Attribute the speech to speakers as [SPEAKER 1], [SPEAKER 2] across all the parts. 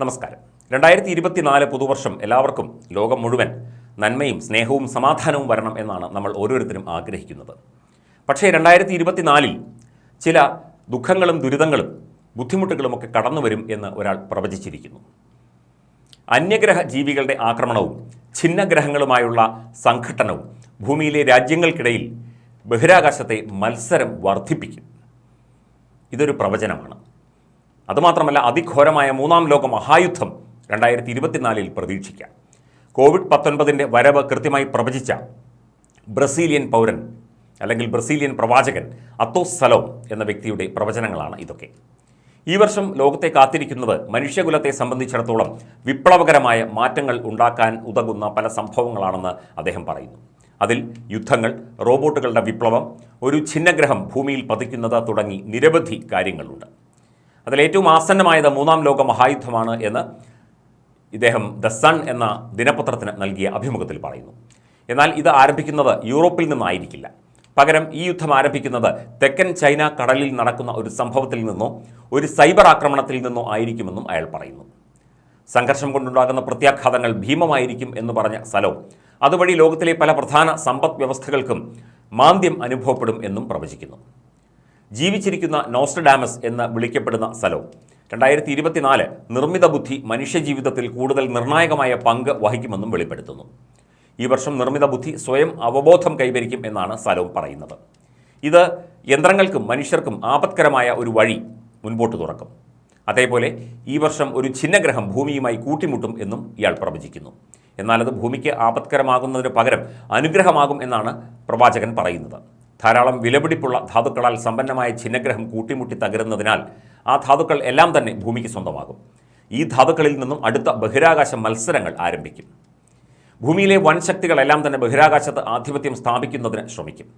[SPEAKER 1] നമസ്കാരം. രണ്ടായിരത്തി ഇരുപത്തിനാല് പുതുവർഷം എല്ലാവർക്കും ലോകം മുഴുവൻ നന്മയും സ്നേഹവും സമാധാനവും വരണം എന്നാണ് നമ്മൾ ഓരോരുത്തരും ആഗ്രഹിക്കുന്നത്. പക്ഷേ രണ്ടായിരത്തി ഇരുപത്തിനാലിൽ ചില ദുഃഖങ്ങളും ദുരിതങ്ങളും ബുദ്ധിമുട്ടുകളുമൊക്കെ കടന്നു വരും എന്ന് ഒരാൾ പ്രവചിച്ചിരിക്കുന്നു. അന്യഗ്രഹ ജീവികളുടെ ആക്രമണവും ഛിന്നഗ്രഹങ്ങളുമായുള്ള സംഘട്ടനവും ഭൂമിയിലെ രാജ്യങ്ങൾക്കിടയിൽ ബഹിരാകാശത്തെ മത്സരം വർദ്ധിപ്പിക്കും. ഇതൊരു പ്രവചനമാണ്. അതുമാത്രമല്ല അതിഘോരമായ മൂന്നാം ലോക മഹായുദ്ധം രണ്ടായിരത്തി ഇരുപത്തിനാലിൽ പ്രതീക്ഷിക്കാം. കോവിഡ് പത്തൊൻപതിന്റെ വരവ് കൃത്യമായി പ്രവചിച്ച ബ്രസീലിയൻ പൗരൻ അല്ലെങ്കിൽ ബ്രസീലിയൻ പ്രവാചകൻ അത്തോ സലോം എന്ന വ്യക്തിയുടെ പ്രവചനങ്ങളാണ് ഇതൊക്കെ. ഈ വർഷം ലോകത്തെ കാത്തിരിക്കുന്നത് മനുഷ്യകുലത്തെ സംബന്ധിച്ചിടത്തോളം വിപ്ലവകരമായ മാറ്റങ്ങൾ ഉണ്ടാക്കാൻ ഉതകുന്ന പല സംഭവങ്ങളാണെന്ന് അദ്ദേഹം പറയുന്നു. അതിൽ യുദ്ധങ്ങൾ റോബോട്ടുകളുടെ വിപ്ലവം ഒരു ഛിന്നഗ്രഹം ഭൂമിയിൽ പതിക്കുന്നത് തുടങ്ങി നിരവധി കാര്യങ്ങളുണ്ട്. അതിലേറ്റവും ആസന്നമായത് മൂന്നാം ലോക മഹായുദ്ധമാണ് എന്ന് ഇദ്ദേഹം ദ സൺ എന്ന ദിനപത്രത്തിന് നൽകിയ അഭിമുഖത്തിൽ പറയുന്നു. എന്നാൽ ഇത് ആരംഭിക്കുന്നത് യൂറോപ്പിൽ നിന്നായിരിക്കില്ല. പകരം ഈ യുദ്ധം ആരംഭിക്കുന്നത് തെക്കൻ ചൈന കടലിൽ നടക്കുന്ന ഒരു സംഭവത്തിൽ നിന്നോ ഒരു സൈബർ ആക്രമണത്തിൽ നിന്നോ ആയിരിക്കുമെന്നും അയാൾ പറയുന്നു. സംഘർഷം കൊണ്ടുണ്ടാകുന്ന പ്രത്യാഘാതങ്ങൾ ഭീമമായിരിക്കും എന്ന് പറഞ്ഞ സലോ അതുവഴി ലോകത്തിലെ പല പ്രധാന സമ്പദ് വ്യവസ്ഥകൾക്കും മാന്ദ്യം അനുഭവപ്പെടും എന്നും പ്രവചിക്കുന്നു. ജീവിച്ചിരിക്കുന്ന നോസ്റ്റഡാമസ് എന്ന് വിളിക്കപ്പെടുന്ന സ്ഥലവും. രണ്ടായിരത്തി ഇരുപത്തിനാല് നിർമ്മിത ബുദ്ധി മനുഷ്യജീവിതത്തിൽ കൂടുതൽ നിർണായകമായ പങ്ക് വഹിക്കുമെന്നും വെളിപ്പെടുത്തുന്നു. ഈ വർഷം നിർമ്മിത ബുദ്ധി സ്വയം അവബോധം കൈവരിക്കും എന്നാണ് സ്ഥലവും പറയുന്നത്. ഇത് യന്ത്രങ്ങൾക്കും മനുഷ്യർക്കും ആപത്കരമായ ഒരു വഴി മുൻപോട്ട് തുറക്കും. അതേപോലെ ഈ വർഷം ഒരു ഛിന്നഗ്രഹം ഭൂമിയുമായി കൂട്ടിമുട്ടും എന്നും ഇയാൾ പ്രവചിക്കുന്നു. എന്നാൽ അത് ഭൂമിക്ക് ആപത്കരമാകുന്നതിന് പകരം അനുഗ്രഹമാകും എന്നാണ് പ്രവാചകൻ പറയുന്നത്. ധാരാളം വിലപിടിപ്പുള്ള ധാതുക്കളാൽ സമ്പന്നമായ ചിഹ്നഗ്രഹം കൂട്ടിമുട്ടി തകരുന്നതിനാൽ ആ ധാതുക്കൾ എല്ലാം തന്നെ ഭൂമിക്ക് സ്വന്തമാകും. ഈ ധാതുക്കളിൽ നിന്നും അടുത്ത ബഹിരാകാശ മത്സരങ്ങൾ ആരംഭിക്കും. ഭൂമിയിലെ വൻ ശക്തികളെല്ലാം തന്നെ ബഹിരാകാശത്ത് ആധിപത്യം സ്ഥാപിക്കുന്നതിന് ശ്രമിക്കും.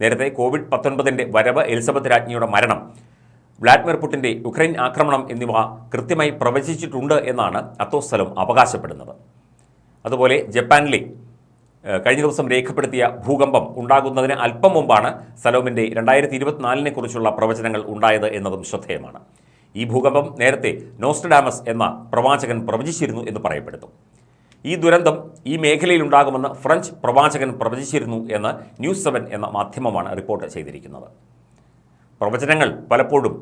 [SPEAKER 1] നേരത്തെ കോവിഡ് പത്തൊൻപതിന്റെ വരവ് എലിസബത്ത് രാജ്ഞിയുടെ മരണം വ്ളാഡിമിർ പുടിന്റെ യുക്രൈൻ ആക്രമണം എന്നിവ കൃത്യമായി പ്രവചിച്ചിട്ടുണ്ട് എന്നാണ് അത്തോസ്തലം അവകാശപ്പെടുന്നത്. അതുപോലെ ജപ്പാനിലെ കഴിഞ്ഞ ദിവസം രേഖപ്പെടുത്തിയ ഭൂകമ്പം ഉണ്ടാകുന്നതിന് അല്പം മുമ്പാണ് സലോമിന്റെ രണ്ടായിരത്തി ഇരുപത്തിനാലിനെ കുറിച്ചുള്ള പ്രവചനങ്ങൾ ഉണ്ടായത് എന്നതും ശ്രദ്ധേയമാണ്. ഈ ഭൂകമ്പം നേരത്തെ നോസ്റ്റഡാമസ് എന്ന പ്രവാചകൻ പ്രവചിച്ചിരുന്നു എന്ന് പറയപ്പെടുന്നു. ഈ ദുരന്തം ഈ മേഖലയിൽ ഉണ്ടാകുമെന്ന് ഫ്രഞ്ച് പ്രവാചകൻ പ്രവചിച്ചിരുന്നു എന്ന് ന്യൂസ് സെവൻ എന്ന മാധ്യമമാണ് റിപ്പോർട്ട് ചെയ്തിരിക്കുന്നത്. പ്രവചനങ്ങൾ പലപ്പോഴും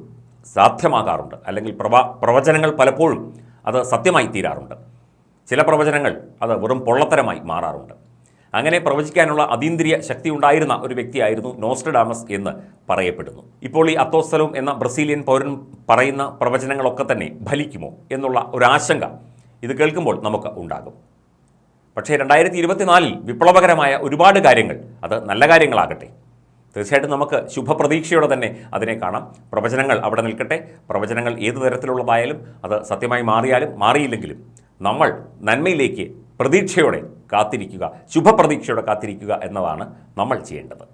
[SPEAKER 1] സാധ്യമാകാറുണ്ട് അല്ലെങ്കിൽ പ്രവാ പ്രവചനങ്ങൾ പലപ്പോഴും അത് സത്യമായി തീരാറുണ്ട് ചില പ്രവചനങ്ങൾ അത് വെറും പൊള്ളത്തരമായി മാറാറുണ്ട്. അങ്ങനെ പ്രവചിക്കാനുള്ള അതീന്ദ്രിയ ശക്തി ഉണ്ടായിരുന്ന ഒരു വ്യക്തിയായിരുന്നു നോസ്റ്റഡാമസ് എന്ന് പറയപ്പെടുന്നു. ഇപ്പോൾ ഈ അത്തോസ്തലവും എന്ന ബ്രസീലിയൻ പൗരൻ പറയുന്ന പ്രവചനങ്ങളൊക്കെ തന്നെ ഫലിക്കുമോ എന്നുള്ള ഒരു ആശങ്ക ഇത് കേൾക്കുമ്പോൾ നമുക്ക് ഉണ്ടാകും. പക്ഷേ രണ്ടായിരത്തി ഇരുപത്തിനാലിൽ വിപ്ലവകരമായ ഒരുപാട് കാര്യങ്ങൾ അത് നല്ല കാര്യങ്ങളാകട്ടെ. തീർച്ചയായിട്ടും നമുക്ക് ശുഭപ്രതീക്ഷയോടെ തന്നെ അതിനെ കാണാം. പ്രവചനങ്ങൾ അവിടെ നിൽക്കട്ടെ. പ്രവചനങ്ങൾ ഏത് തരത്തിലുള്ളതായാലും അത് സത്യമായി മാറിയാലും മാറിയില്ലെങ്കിലും നമ്മൾ നന്മയിലേക്ക് പ്രതീക്ഷയോടെ കാത്തിരിക്കുക ശുഭപ്രതീക്ഷയോടെ കാത്തിരിക്കുക എന്നതാണ് നമ്മൾ ചെയ്യേണ്ടത്.